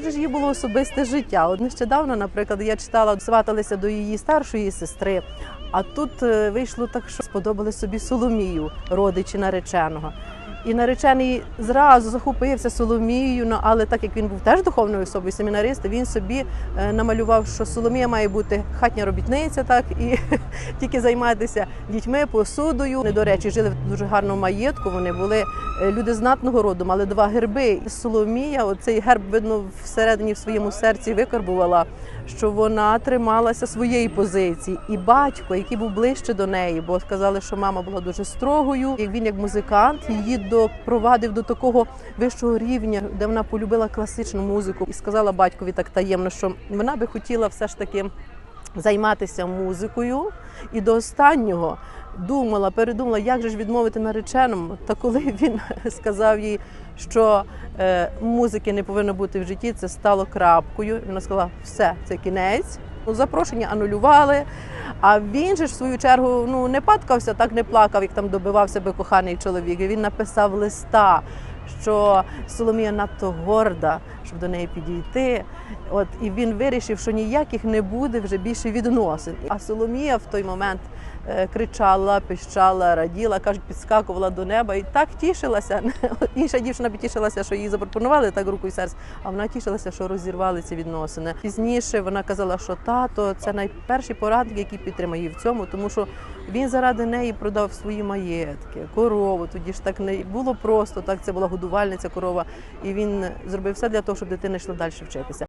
Вже ж її було особисте життя. От нещодавно, наприклад, я читала, сваталися до її старшої сестри. А тут е, вийшло так, що сподобали собі Соломію, родичі нареченого. І наречений зразу захопився Соломією, ну, але так як він був теж духовною особою, семінарист, він собі е, намалював, що Соломія має бути хатня робітниця, так і тільки займатися дітьми, посудою. Вони, до речі, жили в дуже гарному маєтку. Вони були е, люди знатного роду, мали два герби. І Соломія, оцей герб, видно, всередині в своєму серці викарбувала, що вона трималася своєї позиції. І батько, який був ближче до неї, бо сказали, що мама була дуже строгою. І він, як музикант, її допровадив до такого вищого рівня, де вона полюбила класичну музику, і сказала батькові так таємно, що вона би хотіла все ж таки займатися музикою і до останнього думала, передумала, як же ж відмовити нареченому. Та коли він сказав їй, що е, музики не повинно бути в житті, це стало крапкою. Вона сказала, все, це кінець. Ну, Запрошення анулювали. А він же ж в свою чергу ну не падкався, так не плакав, як там добивався би коханий чоловік. Він написав листа, що Соломія надто горда, щоб до неї підійти. От і він вирішив, що ніяких не буде вже більше відносин. А Соломія в той момент е, кричала, пищала, раділа, кажуть, підскакувала до неба і так тішилася. Інша дівчина підтішилася, що їй запропонували так руку і серце, а вона тішилася, що розірвали ці відносини. Пізніше вона казала, що тато це найперший порадник, який підтримає її в цьому, тому що він заради неї продав свої маєтки, корову. Тоді ж так не було просто. Так це була годувальниця корова, і він зробив все для того, щоб дитина йшла далі вчитися.